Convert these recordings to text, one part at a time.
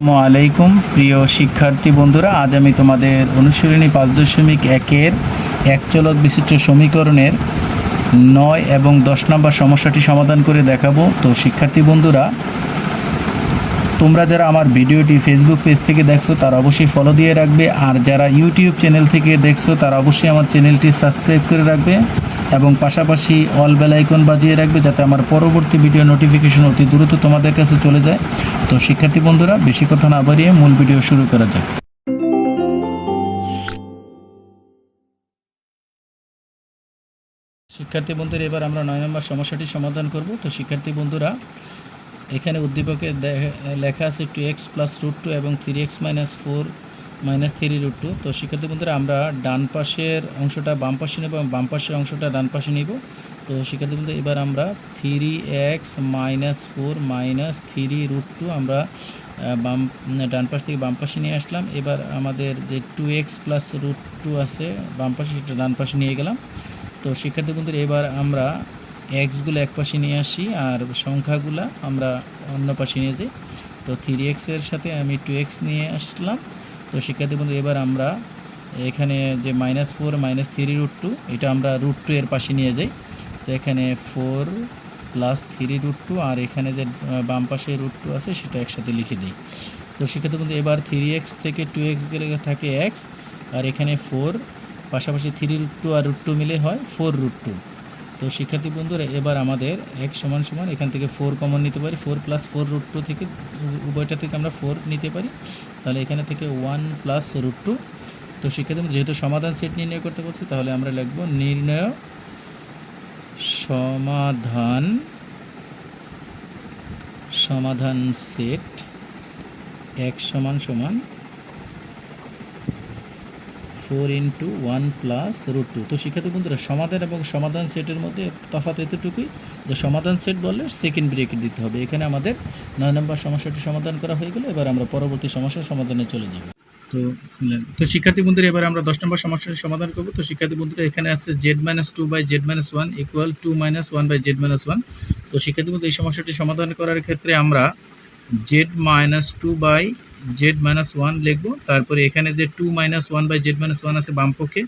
আলাইকুম প্রিয় শিক্ষার্থী বন্ধুরা। আজ আমি তোমাদের অনুশীলনী পাঁচ দশমিক একের এক চলক বিশিষ্ট সমীকরণের নয় এবং দশ নম্বর সমস্যাটি সমাধান করে দেখাবো। তো শিক্ষার্থী বন্ধুরা, তোমরা যারা আমার ভিডিওটি ফেসবুক পেজ থেকে দেখছ, তারা অবশ্যই ফলো দিয়ে রাখবে। আর যারা ইউটিউব চ্যানেল থেকে দেখছ, তারা অবশ্যই আমার চ্যানেলটি সাবস্ক্রাইব করে রাখবে। এবং পাশাপাশি অল বেল আইকন বাজিয়ে রাখবে যাতে আমার পরবর্তী ভিডিও নোটিফিকেশন অতি দ্রুত তোমাদের কাছে চলে যায়। তো শিক্ষার্থী বন্ধুরা, বেশি কথা না বাড়িয়ে মূল ভিডিও শুরু করা যাক। শিক্ষার্থী বন্ধুরা, এবার আমরা নয় নম্বর সমস্যাটি সমাধান করব। তো শিক্ষার্থী বন্ধুরা, এখানে উদ্দীপকে লেখা আছে two x plus root two এবং three x minus four minus three root two তো শিক্ষার্থী বন্ধুরা, আমরা ডান পাশের অংশটা বাম পাশে নেব এবং বাম পাশের অংশটা ডান পাশে নিব। তো শিক্ষার্থী বন্ধু এবার আমরা three x minus four minus three root two আমরা বাম, ডান পাশ থেকে বাম পাশে নিয়ে আসলাম। এবার আমাদের যে two x plus root two আছে, বাম পাশে সেটা ডান পাশে নিয়ে গেলাম। তো শিক্ষার্থী বন্ধুরা, এবার আমরা এক্সগুলো এক পাশে নিয়ে আসি আর সংখ্যাগুলো আমরা অন্য পাশে নিয়ে যাই। তো থ্রি এক্সের সাথে আমি টু এক্স নিয়ে আসলাম। তো শিক্ষার্থী বন্ধু, এবার আমরা এখানে যে minus four minus three root two এটা আমরা রুট টু এর পাশে নিয়ে যাই। তো এখানে four plus three root two আর এখানে যে বাম পাশে রুট টু আছে, সেটা একসাথে লিখে দিই। তো শিক্ষার্থী বন্ধু, এবার থ্রি এক্স থেকে টু এক্স গেলে থাকে এক্স আর এখানে ফোর পাশাপাশি থ্রি রুট টু আর রুট টু মিলে হয় ফোর রুট টু তো শিক্ষার্থী বন্ধুরা, এবার আমাদের এক সমান সমান এখান থেকে ফোর কমন নিতে পারি। Four plus four root two থেকে উভয়টা থেকে আমরা ফোর নিতে পারি। তাহলে এখানে থেকে ওয়ান প্লাস রুট টু তো শিক্ষার্থী যেহেতু সমাধান সেট নির্ণয় করতে বলছি, তাহলে আমরা লিখব নির্ণয় সমাধান সমাধান সেট এক সমান সমান four into one plus root two. তো শিক্ষার্থী বন্ধুরা, সমাধান এবং সমাধান সেটের মধ্যে তফাৎ এতটুকুই যে সমাধান সেট বললে সেকেন্ড ব্রেকেট দিতে হবে। এখানে আমাদের নয় নম্বর সমস্যাটি সমাধান করা হয়ে গেলে, এবার আমরা পরবর্তী সমস্যার সমাধানে চলে যাব। তো। তো শিক্ষার্থী বন্ধুরা, এবার আমরা দশ নম্বর সমস্যাটি সমাধান করব। তো শিক্ষার্থী বন্ধুরা, এখানে আছে z minus two by z minus one equal two minus one by z minus one তো শিক্ষার্থী বন্ধু এই সমস্যাটি সমাধান করার ক্ষেত্রে আমরা z minus two by z minus one লিখব, তারপরে এখানে যে two minus one by z minus one আছে বাম পক্ষে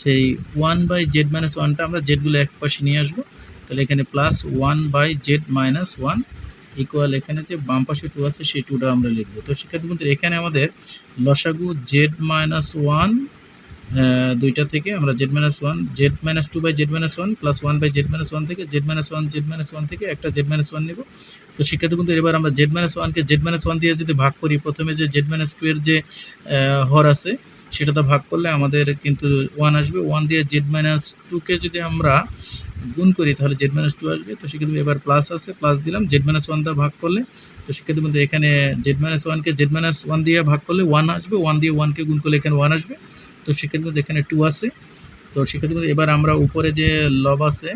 সেই ওয়ান বাই জেড মাইনাস ওয়ানটা আমরা জেডগুলো এক পাশে নিয়ে আসব। তাহলে এখানে plus one by z minus one equal এখানে যে বাম পাশে টু আছে, সেই টুটা আমরা লিখব। তো বন্ধু এখানে আমাদের লসাগু জেড মাইনাস ওয়ান দুইটা থেকে আমরা z minus one z minus two by z minus one plus one by z minus one থেকে z minus one z minus one থেকে একটা জেড মাইনাস ওয়ান নেব তো শিক্ষার্থী কিন্তু এবার আমরা জেড মাইনাস ওয়ানকে জেড মাইনাস ওয়ান দিয়ে যদি ভাগ করি প্রথমে যে জেড মাইনাস টু এর যে হর আছে সেটাতে ভাগ করলে আমাদের কিন্তু ওয়ান আসবে ওয়ান দিয়ে জেড মাইনাস টুকে যদি আমরা গুণ করি তাহলে জেড মাইনাস টু আসবে তো সেক্ষেত্রে এবার প্লাস আছে প্লাস দিলাম জেড মাইনাস ওয়ান দিয়ে ভাগ করলে তো সেক্ষেত্রে এখানে জেড মাইনাস ওয়ানকে জেড মাইনাস ওয়ান দিয়ে ভাগ করলে ওয়ান আসবে ওয়ান দিয়ে ওয়ানকে গুণ করলে এখানে ওয়ান আসবে তো সেক্ষেত্রে এখানে টু আছে। তো সেক্ষেত্রে এবার আমরা উপরে যে লব আছে,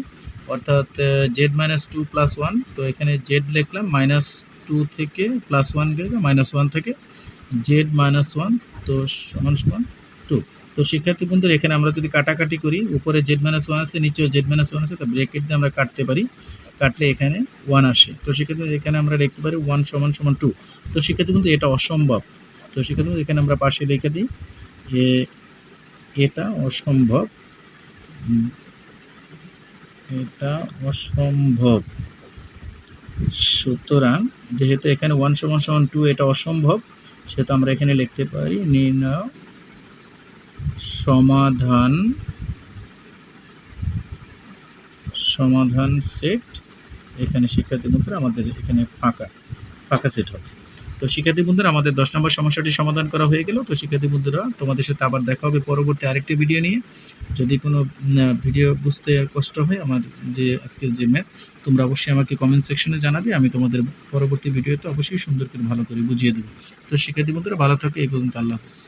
অর্থাৎ z minus two plus one তো এখানে জেড লিখলাম মাইনাস টু থেকে প্লাস ওয়ান গেলে মাইনাস ওয়ান থেকে জেড মাইনাস ওয়ান তো সমান সমান টু তো শিক্ষার্থী বন্ধুরা এখানে আমরা যদি কাটাকাটি করি, উপরে জেড মাইনাস ওয়ান আছে, নিচেও জেড মাইনাস ওয়ান আছে, তো ব্রেকেট দিয়ে আমরা কাটতে পারি, কাটলে এখানে ওয়ান আসে। তো সেক্ষেত্রে এখানে আমরা লিখতে পারি ওয়ান সমান সমান টু তো শিক্ষার্থী বন্ধু এটা অসম্ভব। তো বন্ধু এখানে আমরা পাশে লিখে দিই যে এটা অসম্ভব। এটা অসম্ভব। সুতরাং যেহেতু এখানে ওয়ান সমান সমান টু এটা অসম্ভব, সেহেতু আমরা এখানে লিখতে পারি নির্ণয় সমাধান সমাধান সেট। এখানে শিক্ষার্থী বন্ধুরা আমাদের এখানে ফাঁকা ফাঁকা সেট হবে। তো শিক্ষার্থী বন্ধুরা, আমাদের দশ নম্বর সমস্যাটি সমাধান করা হয়ে গেল। তো শিক্ষার্থী বন্ধুরা, তোমাদের সাথে আবার দেখা হবে পরবর্তী আরেকটি ভিডিও নিয়ে। যদি কোনো ভিডিও বুঝতে কষ্ট হয়, আমার যে, আজকের যে ম্যাথ তোমরা অবশ্যই আমাকে কমেন্ট সেকশনে জানাবে। আমি তোমাদের পরবর্তী ভিডিওতে অবশ্যই সুন্দর করে ভালো করে বুঝিয়ে দেবো। তো শিক্ষার্থী বন্ধুরা, ভালো থাকে, এই পর্যন্ত আল্লাহ হাফিজ।